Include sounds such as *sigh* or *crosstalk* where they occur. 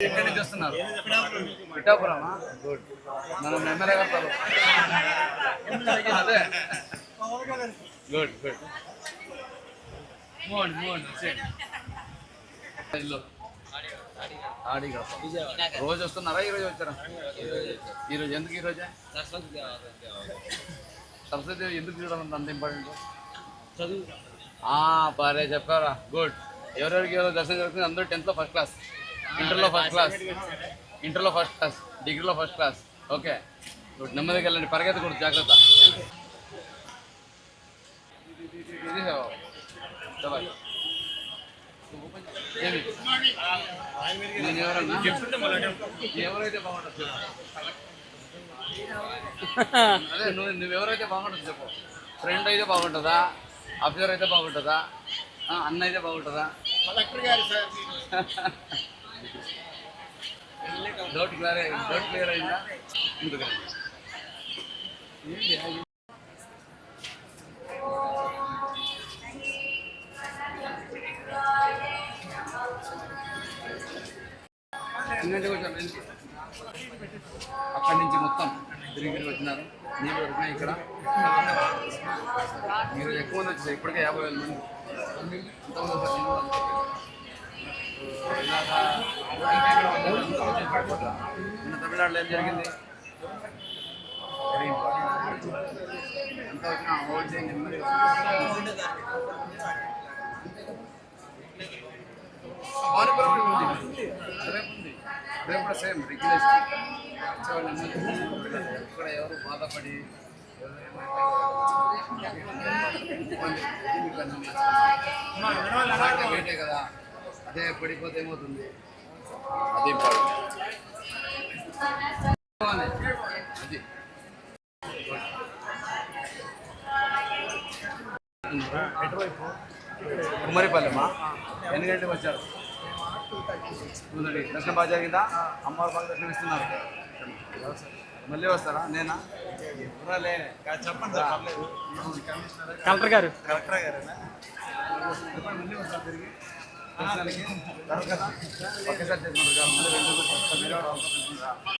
ఎక్కడి నుంచి వస్తున్నారు? పిఠాపురమా? గుడ్ మనం ఎమ్మెల్యే గారు అదే. Good good. ఇల్లు ఆడిగా. రోజు వస్తున్నారా? ఈ రోజు వచ్చారా? ఈ రోజు ఎందుకు ఈ రోజే? సరస్వతి ఎందుకు చూడాలంత అంత ఇంపార్టెంట్ చదువు. బారే చెప్పారా? గుడ్. ఎవరెవరికి ఎవరో దర్శనం జరుగుతుంది? అందరూ టెన్త్లో ఫస్ట్ క్లాస్ ఇంటర్లో ఫస్ట్ క్లాస్ ఇంటర్లో ఫస్ట్ క్లాస్ డిగ్రీలో ఫస్ట్ క్లాస్ ఓకే గుడ్ నెమ్మదిగా వెళ్ళండి. పరిగెత్తకూడదు. జాగ్రత్త? ఎవరైతే బాగుంటుంది అదే నువ్వు నువ్వెవరైతే బాగుంటుంది చెప్పు. ఫ్రెండ్ అయితే బాగుంటుందా? అఫీసర్ అయితే బాగుంటుందా? అన్న అయితే బాగుంటుందా? కలెక్టర్ గారు sir. *laughs* Doubt clear doubt clear అయిందా? ముందుకు ఇంకంటే కొంచెం అక్కడి నుంచి మొత్తం తిరిగి వచ్చినారు. నీళ్ళు దొరికినాయి ఇక్కడ. మీరు ఎక్కువ మంది వచ్చారు. ఇప్పటికే యాభై వేల మంది. నిన్న తమిళనాడులో ఏం జరిగింది? రేపు కూడా సేమ్ రెగ్యులేషన్ ఇక్కడ ఎవరు బాధపడి కదా అదే పడిపోతే ఏమవుతుంది? అది కుమ్మరిపల్లెమా? ఎన్ని గంటలకు వచ్చారు? దర్శనం బాగా జరిగిందా? అమ్మవారు బాగా దర్శనం ఇస్తున్నారు. మళ్ళీ వస్తారా? నేనా? చెప్పండి. కలెక్టర్ గారు. కలెక్టర్ గారేనా? మళ్ళీ వస్తారు తిరిగి? ఒకేసారి చేసుకుంటారు మళ్ళీ రెండు